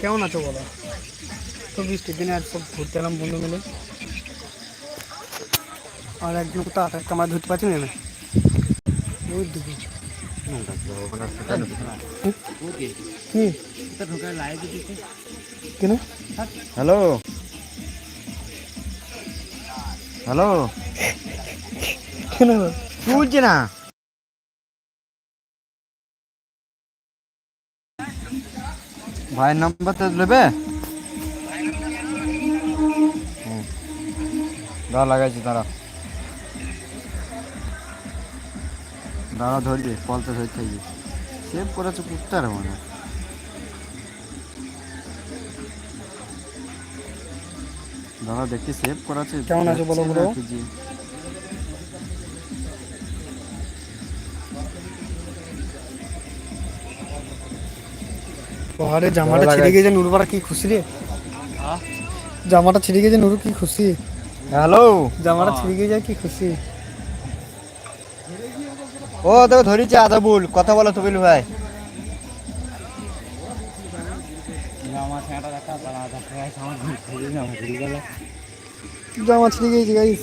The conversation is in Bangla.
কেমন আছো বলো? তো বৃষ্টির দিনে আর সব ঘুরতে এলাম বন্ধু মিলে। আর একজন কোথাও আকাশ কামার ধরতে পারছি না ওই দিকে কেন? হ্যালো? হ্যালো? কেন? তুলছে না? ভাইয়ের নাম্বার তো নেবে। দাঁড়া লাগাইছি দাঁড়া। দাঁড়া ধরলি কলটা ধরতে থাকবি। সেভ করেছে কুত্তে আর মানে দাঁড়া দেখি সেভ করাছে কেমন আছো বলো বলো? পাহাড়ে জামাটা। ছিঁড়ে গিয়েছে নুরবারা কি খুশি রে? জামাটা ছিঁড়ে গিয়েছে নুরু কি খুশি? হ্যালো। জামাটা ছিঁড়ে গিয়ে যায় কি খুশি? ও তোকে ধরেছি আদাবুল কথা বলো তবিল ভাই। জামা ছিঁড়ে গিয়েছে গাইস